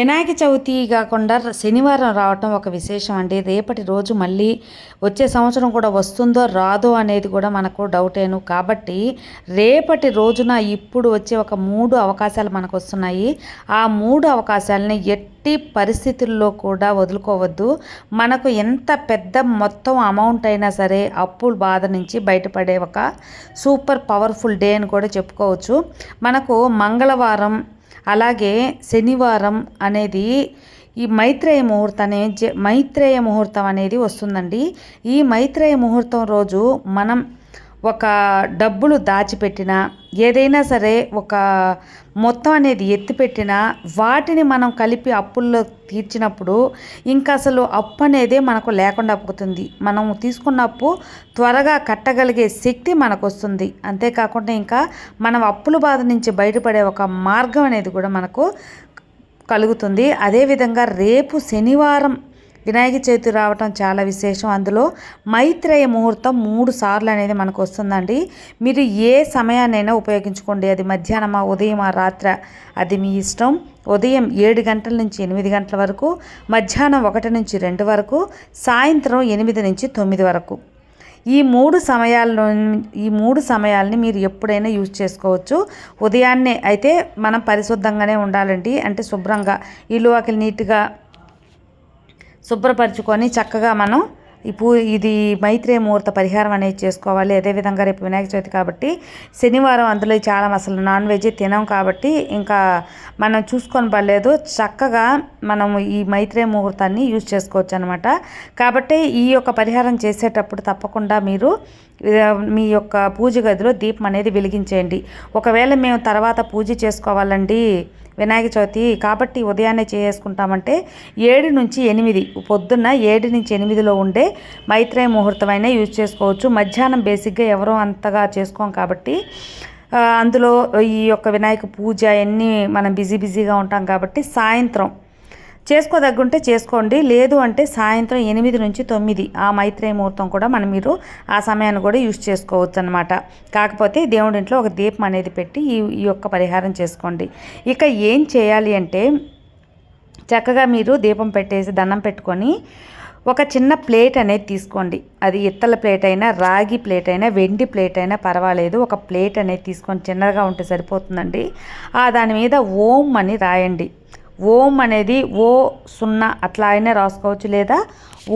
వినాయక చవితి కాకుండా శనివారం రావటం ఒక విశేషం అండి. రేపటి రోజు మళ్ళీ వచ్చే సంవత్సరం కూడా వస్తుందో రాదో అనేది కూడా మనకు డౌటేను కాబట్టి రేపటి రోజున ఇప్పుడు వచ్చే ఒక మూడు అవకాశాలు మనకు వస్తున్నాయి. ఆ మూడు అవకాశాలని ఎట్టి పరిస్థితుల్లో కూడా వదులుకోవద్దు. మనకు ఎంత పెద్ద మొత్తం అమౌంట్ అయినా సరే అప్పుల బాధ నుంచి బయటపడే ఒక సూపర్ పవర్ఫుల్ డే అని కూడా చెప్పుకోవచ్చు. మనకు మంగళవారం అలాగే శనివారం అనేది ఈ మైత్రేయ ముహూర్తం అనే మైత్రేయ ముహూర్తం అనేది వస్తుందండి. ఈ మైత్రేయ ముహూర్తం రోజు మనం ఒక డబ్బులు దాచిపెట్టిన ఏదైనా సరే ఒక మొత్తం అనేది ఎత్తిపెట్టిన వాటిని మనం కలిపి అప్పుల్లో తీర్చినప్పుడు ఇంకా అసలు అప్పు అనేదే మనకు లేకుండా పోతుంది. మనం తీసుకున్న అప్పు త్వరగా కట్టగలిగే శక్తి మనకు వస్తుంది అంతేకాకుండా ఇంకా మనం అప్పుల బాధ నుంచి బయటపడే ఒక మార్గం అనేది కూడా మనకు కలుగుతుంది. అదేవిధంగా రేపు శనివారం వినాయక చవితి రావటం చాలా విశేషం. అందులో మైత్రేయ ముహూర్తం మూడు సార్లు అనేది మనకు వస్తుందండి. మీరు ఏ సమయాన్నైనా ఉపయోగించుకోండి. అది మధ్యాహ్నమా ఉదయమా రాత్ర అది మీ ఇష్టం. ఉదయం ఏడు గంటల నుంచి ఎనిమిది గంటల వరకు మధ్యాహ్నం ఒకటి నుంచి రెండు వరకు సాయంత్రం ఎనిమిది నుంచి తొమ్మిది వరకు. ఈ మూడు సమయాల్లో ఈ మూడు సమయాల్ని మీరు ఎప్పుడైనా యూజ్ చేసుకోవచ్చు. ఉదయాన్నే అయితే మనం పరిశుద్ధంగానే ఉండాలండి. అంటే శుభ్రంగా ఇల్లు వాకిలి నీట్గా శుభ్రపరచుకొని చక్కగా మనం ఈ పూ ఇది మైత్రేయ ముహూర్త పరిహారం అనేది చేసుకోవాలి. అదేవిధంగా రేపు వినాయక చవితి కాబట్టి శనివారం అందులో చాలా అసలు నాన్ వెజ్ తినాం కాబట్టి ఇంకా మనం చూసుకొని పర్లేదు చక్కగా మనం ఈ మైత్రేయ ముహూర్తాన్ని యూజ్ చేసుకోవచ్చు అనమాట కాబట్టి ఈ యొక్క పరిహారం చేసేటప్పుడు తప్పకుండా మీరు మీ యొక్క పూజ గదిలో దీపం అనేది వెలిగించేయండి. ఒకవేళ మేము తర్వాత పూజ చేసుకోవాలండి వినాయక చవితి కాబట్టి ఉదయాన్నే చేసుకుంటామంటే ఏడు నుంచి ఎనిమిది పొద్దున్న ఏడు నుంచి ఎనిమిదిలో ఉండే మైత్రేయ ముహూర్తం అయినా యూజ్ చేసుకోవచ్చు. మధ్యాహ్నం బేసిక్గా ఎవరో అంతగా చేసుకోం కాబట్టి అందులో ఈ యొక్క వినాయక పూజ అన్నీ మనం బిజీ బిజీగా ఉంటాం కాబట్టి సాయంత్రం చేసుకోదగ్గుంటే చేసుకోండి లేదు అంటే సాయంత్రం ఎనిమిది నుంచి తొమ్మిది ఆ మైత్రేయ ముహూర్తం కూడా మనం మీరు ఆ సమయాన్ని కూడా యూజ్ చేసుకోవచ్చు అనమాట కాకపోతే దేవుడింట్లో ఒక దీపం అనేది పెట్టి ఈ ఈ యొక్క పరిహారం చేసుకోండి. ఇక ఏం చేయాలి అంటే చక్కగా మీరు దీపం పెట్టేసి దండం పెట్టుకొని ఒక చిన్న ప్లేట్ అనేది తీసుకోండి. అది ఇత్తల ప్లేట్ అయినా రాగి ప్లేట్ అయినా వెండి ప్లేట్ అయినా పర్వాలేదు. ఒక ప్లేట్ అనేది తీసుకొని చిన్నగా ఉంటే సరిపోతుందండి. ఆ దాని మీద ఓం అని రాయండి. ఓం అనేది ఓ సున్నా అట్లా అయినా రాసుకోవచ్చు లేదా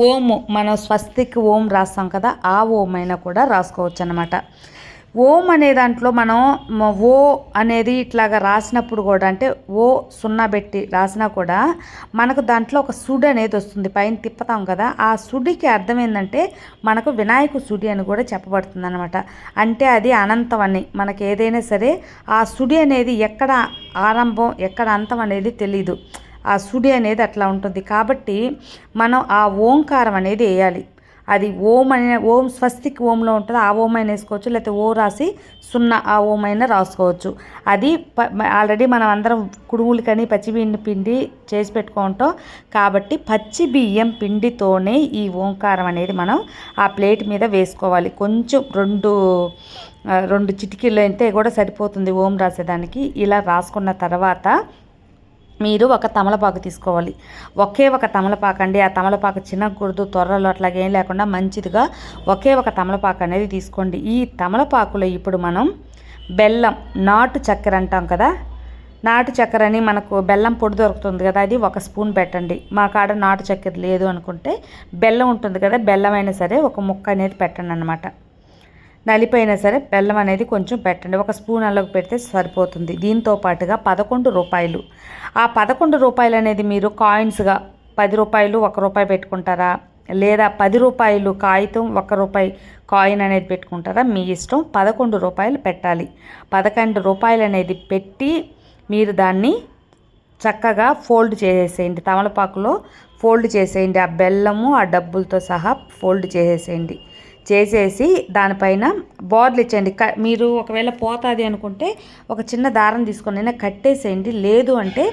ఓము మనం స్వస్తికి ఓం రాస్తాం కదా ఆ ఓం అయినా కూడా రాసుకోవచ్చు అనమాట ఓం అనే దాంట్లో మనం ఓ అనేది ఇట్లాగా రాసినప్పుడు కూడా అంటే ఓ సున్నా పెట్టి రాసినా కూడా మనకు దాంట్లో ఒక సుడి అనేది వస్తుంది. పైన తిప్పుతాం కదా ఆ సుడికి అర్థం ఏంటంటే మనకు వినాయకు సుడి అని కూడా చెప్పబడుతుంది అనమాట అంటే అది అనంతం అని మనకి ఏదైనా సరే ఆ సుడి అనేది ఎక్కడ ఆరంభం ఎక్కడ అంతం అనేది తెలీదు. ఆ సుడి అనేది అట్లా ఉంటుంది. కాబట్టి మనం ఆ ఓంకారం అనేది వేయాలి. అది ఓం అనే ఓం స్వస్తిక్ ఓంలో ఉంటుంది ఆ ఓం అయినా వేసుకోవచ్చు లేకపోతే ఓ రాసి సున్నా ఆ ఓం అయినా రాసుకోవచ్చు. అది ఆల్రెడీ మనం అందరం కుడుములకని కానీ బియ్యం పిండి చేసి పెట్టుకుంటాం. కాబట్టి పచ్చి బియ్యం పిండితోనే ఈ ఓంకారం అనేది మనం ఆ ప్లేట్ మీద వేసుకోవాలి. కొంచెం రెండు రెండు చిటికీలు అయితే కూడా సరిపోతుంది ఓం రాసేదానికి. ఇలా రాసుకున్న తర్వాత మీరు ఒక తమలపాకు తీసుకోవాలి. ఒకే ఒక తమలపాకు అండి. ఆ తమలపాకు చిన్నకూడదు త్వరలో అట్లాగేం లేకుండా మంచిదిగా ఒకే ఒక తమలపాకు అనేది తీసుకోండి. ఈ తమలపాకులో ఇప్పుడు మనం బెల్లం నాటు చక్కెర అంటాం కదా? నాటు చక్కెర అని మనకు బెల్లం పొడి దొరుకుతుంది కదా అది ఒక స్పూన్ పెట్టండి. మా కాడ నాటు చక్కెర లేదు అనుకుంటే బెల్లం ఉంటుంది కదా బెల్లం అయినా సరే ఒక ముక్క అనేది పెట్టండి అనమాట నలిపోయినా సరే బెల్లం అనేది కొంచెం పెట్టండి. ఒక స్పూన్ అల్లకు పెడితే సరిపోతుంది. దీంతో పాటుగా పదకొండు రూపాయలు. ఆ పదకొండు రూపాయలు అనేది మీరు కాయిన్స్గా పది రూపాయలు ఒక రూపాయి పెట్టుకుంటారా? లేదా పది రూపాయలు కాగితం ఒక రూపాయి కాయిన్ అనేది పెట్టుకుంటారా? మీ ఇష్టం. పదకొండు రూపాయలు పెట్టాలి. పదకొండు రూపాయలు అనేది పెట్టి మీరు దాన్ని చక్కగా ఫోల్డ్ చేసేసేయండి తమలపాకులో ఫోల్డ్ చేసేయండి. ఆ బెల్లము ఆ డబ్బులతో సహా ఫోల్డ్ చేసేసేయండి చేసేసి దానిపైన బోర్లు ఇచ్చేయండి. క మీరు ఒకవేళ పోతుంది అనుకుంటే ఒక చిన్న దారం తీసుకొని కట్టేసేయండి. లేదు అంటే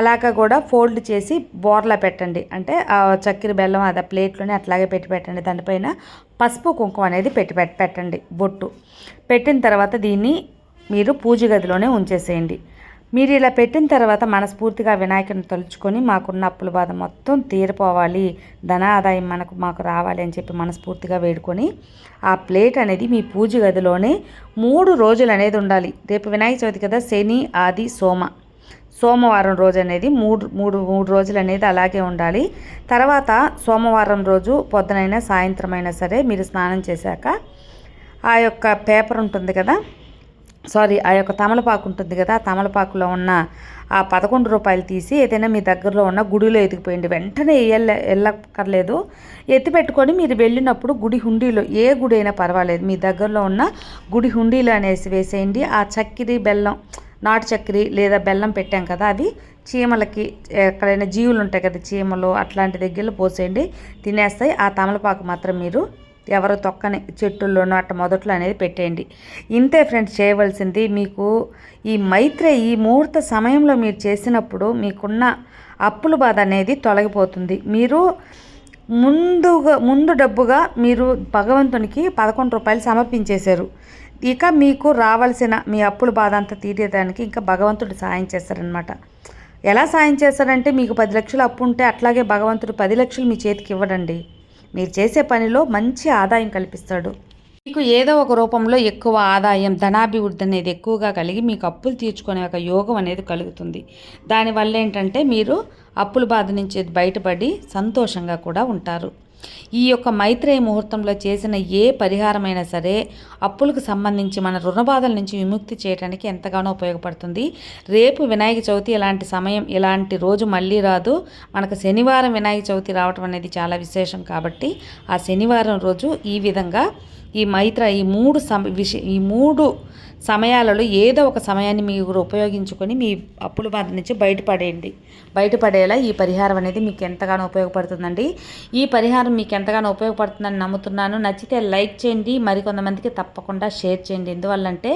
అలాగా కూడా ఫోల్డ్ చేసి బోర్లా పెట్టండి. అంటే చక్కెర బెల్లం అది ప్లేట్లోనే అట్లాగే పెట్టి పెట్టండి. దానిపైన పసుపు కుంకుమ అనేది పెట్టి పెట్టండి. బొట్టు. పెట్టిన తర్వాత దీన్ని మీరు పూజ గదిలోనే ఉంచేసేయండి. మీరు ఇలా పెట్టిన తర్వాత మనస్ఫూర్తిగా వినాయకుని తలుచుకొని మాకున్న అప్పుల బాధ మొత్తం తీరిపోవాలి. ధన ఆదాయం మనకు మాకు రావాలి అని చెప్పి మనస్ఫూర్తిగా వేడుకొని ఆ ప్లేట్ అనేది మీ పూజ గదిలోనే మూడు రోజులు అనేది ఉండాలి. రేపు వినాయక చవితి కదా శని ఆది సోమ. సోమవారం రోజు అనేది మూడు మూడు మూడు రోజులు అనేది అలాగే ఉండాలి. తర్వాత సోమవారం రోజు పొద్దునైనా సాయంత్రం అయినా సరే మీరు స్నానం చేశాక ఆ యొక్క పేపర్ ఉంటుంది కదా సారీ ఆ యొక్క తమలపాకు ఉంటుంది కదా ఆ తమలపాకులో ఉన్న ఆ పదకొండు రూపాయలు తీసి ఏదైనా మీ దగ్గరలో ఉన్న గుడిలో ఎదిగిపోయింది. వెంటనే వెళ్ళ వెళ్ళక్కర్లేదు ఎత్తి పెట్టుకొని మీరు వెళ్ళినప్పుడు గుడి హుండీలో ఏ గుడి అయినా పర్వాలేదు. మీ దగ్గరలో ఉన్న గుడి హుండీలో అనేసి వేసేయండి. ఆ చక్కెర బెల్లం నాటు చక్కెర లేదా బెల్లం పెట్టాం కదా అవి చీమలకి ఎక్కడైనా జీవులు ఉంటాయి కదా చీమలు అట్లాంటి దగ్గరలో పోసేయండి. తినేస్తాయి. ఆ తమలపాకు మాత్రం మీరు ఎవరు తొక్కని చెట్టుల్లోనూ అట్ట మొదట్లో అనేది పెట్టేయండి. ఇంతే ఫ్రెండ్స్ చేయవలసింది మీకు ఈ మైత్రే ఈ ముహూర్త సమయంలో మీరు చేసినప్పుడు మీకున్న అప్పుల బాధ అనేది తొలగిపోతుంది. మీరు ముందుగా ముందు డబ్బుగా మీరు భగవంతునికి పదకొండు రూపాయలు సమర్పించేశారు. ఇక మీకు రావాల్సిన మీ అప్పుల బాధ అంతా తీరేదానికి ఇంకా భగవంతుడు సాయం చేస్తారనమాట ఎలా సాయం చేస్తారంటే మీకు పది లక్షలు అప్పు ఉంటే అట్లాగే భగవంతుడు పది లక్షలు మీ చేతికి ఇవ్వడండి. మీరు చేసే పనిలో మంచి ఆదాయం కల్పిస్తాడు. మీకు ఏదో ఒక రూపంలో ఎక్కువ ఆదాయం ధనాభివృద్ధి అనేది ఎక్కువగా కలిగి మీకు అప్పులు తీర్చుకునే ఒక యోగం అనేది కలుగుతుంది. దానివల్ల ఏంటంటే మీరు అప్పుల బాధ నుంచి బయటపడి సంతోషంగా కూడా ఉంటారు. ఈ యొక్క మైత్రేయ ముహూర్తంలో చేసిన ఏ పరిహారమైనా సరే అప్పులకు సంబంధించి మన రుణబాధల నుంచి విముక్తి చేయడానికి ఎంతగానో ఉపయోగపడుతుంది. రేపు వినాయక చవితి ఇలాంటి సమయం ఇలాంటి రోజు మళ్ళీ రాదు. మనకు శనివారం వినాయక చవితి రావటం అనేది చాలా విశేషం కాబట్టి ఆ శనివారం రోజు ఈ విధంగా ఈ మైత్ర ఈ మూడు సమ విష ఈ మూడు సమయాలలో ఏదో ఒక సమయాన్ని మీరు ఉపయోగించుకొని మీ అప్పుల బాధ నుంచి బయటపడేయండి. బయటపడేలా ఈ పరిహారం అనేది మీకు ఎంతగానో ఉపయోగపడుతుందండి. ఈ పరిహారం మీకు ఎంతగానో ఉపయోగపడుతుందని నమ్ముతున్నాను. నచ్చితే లైక్ చేయండి. మరికొంతమందికి తప్పకుండా షేర్ చేయండి. ఎందువల్లంటే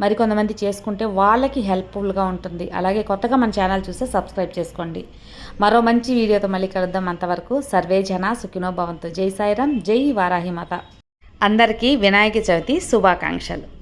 మరికొంతమంది చేసుకుంటే వాళ్ళకి హెల్ప్ఫుల్గా ఉంటుంది. అలాగే కొత్తగా మన ఛానల్ చూస్తే సబ్స్క్రైబ్ చేసుకోండి. మరో మంచి వీడియోతో మళ్ళీ కలుద్దాం అంతవరకు. సర్వే జన సుఖినో భవంతు. జై సాయిరామ్. జై వారాహి మాత. అందరికీ వినాయక చవితి శుభాకాంక్షలు.